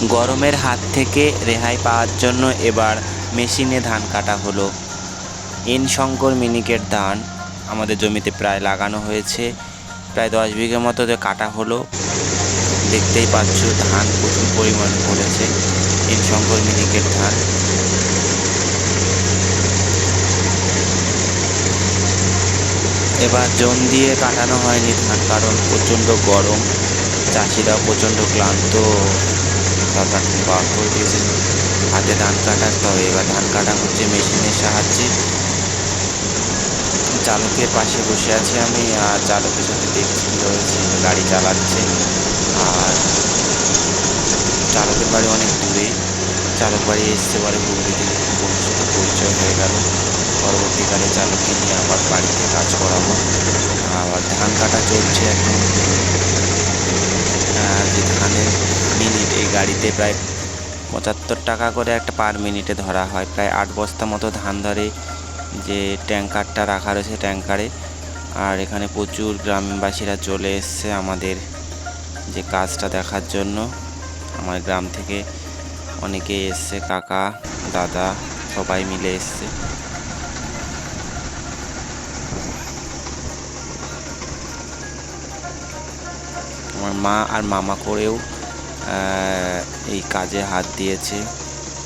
গরমের হাত থেকে রেহাই পাওয়ার জন্য এবার মেশিনে ধান কাটা হলো। এন শঙ্কর মিনিকেট ধান আমাদের জমিতে প্রায় লাগানো হয়েছে। প্রায় দশ বিঘে মতো কাটা হলো। দেখতেই পাচ্ছ ধান প্রচুর পরিমাণে পড়েছে। এন শঙ্কর মিনিকেট ধান। এবার জন দিয়ে কাটানো হয়নি ধান, কারণ প্রচণ্ড গরম। চাষিরা প্রচণ্ড ক্লান্ত। সরকার বার করে দিয়েছে হাতে ধান কাটাতে হবে এবার ধান কাটা হচ্ছে মেশিনের সাহায্যে চালকের পাশে বসে আছি আমি আর চালকের সাথে দেখছি কী রয়েছে গাড়ি চালাচ্ছে আর চালকের বাড়ি অনেক দূরে চালক বাড়ি এসছে পরে হুগলি থেকে বন্ধুর সাথে পরিচয় হয়ে গেল পরবর্তীকালে চালককে নিয়ে আবার বাড়িতে কাজ করাবো আবার ধান কাটা চলছে এখন আহ, যে ধানের মিনিট এই গাড়িতে প্রায় পঁচাত্তর টাকা করে একটা পার মিনিটে ধরা হয়। প্রায় আট বস্তা মতো ধান ধরে যে ট্যাঙ্কারটা রাখা রয়েছে ট্যাঙ্কারে। আর এখানে প্রচুর গ্রামবাসীরা চলে এসছে আমাদের যে কাজটা দেখার জন্য। আমার গ্রাম থেকে অনেকে এসছে, কাকা, দাদা, সবাই মিলে এসছে। আমার মা আর মামা করেও এই কাজে হাত দিয়েছে।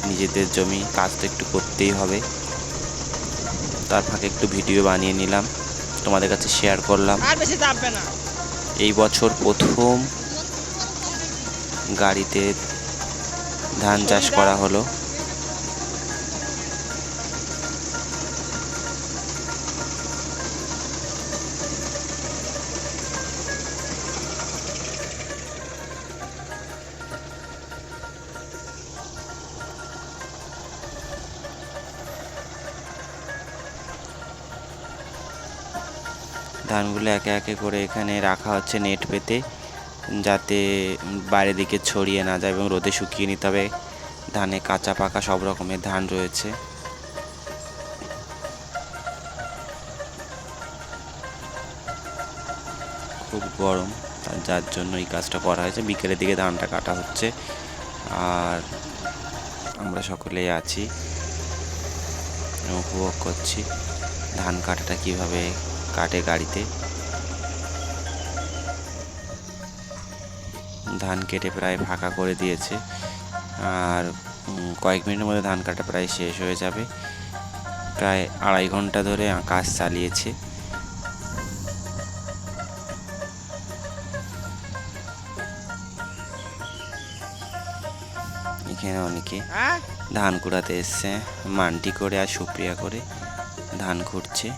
নিজেদের জমি কাজ তো একটু করতেই হবে। তার ফাঁকে একটু ভিডিও বানিয়ে নিলাম। তোমাদের কাছে শেয়ার করলাম। এই বছর প্রথম গাড়িতে ধান চাষ করা হলো। ধানগুলো একে একে করে এখানে রাখা হচ্ছে নেট পেতে, যাতে বাইরের দিকে ছড়িয়ে না যায় এবং রোদে শুকিয়ে নিতে হবে। ধানে কাঁচা পাকা সব রকমের ধান রয়েছে। খুব গরম যার জন্য এই কাজটা করা হয়েছে। বিকেলের দিকে ধানটা কাটা হচ্ছে। আর আমরা সকলেই আছি উপভোগ করছি। ধান কাটাটা কীভাবে কাটে গাড়িতে। ধান কেটে প্রায় ফাঁকা করে দিয়েছে। আর কয়েক মিনিটের মধ্যে ধান কাটা প্রায় শেষ হয়ে যাবে। প্রায় আড়াই ঘণ্টা ধরে কাজ চালিয়েছে। এখানে অনেকে হ্যাঁ? ধান কুড়াতে এসছে মান্টি করে আর সুপ্রিয়া করে ধান খুঁড়ছে।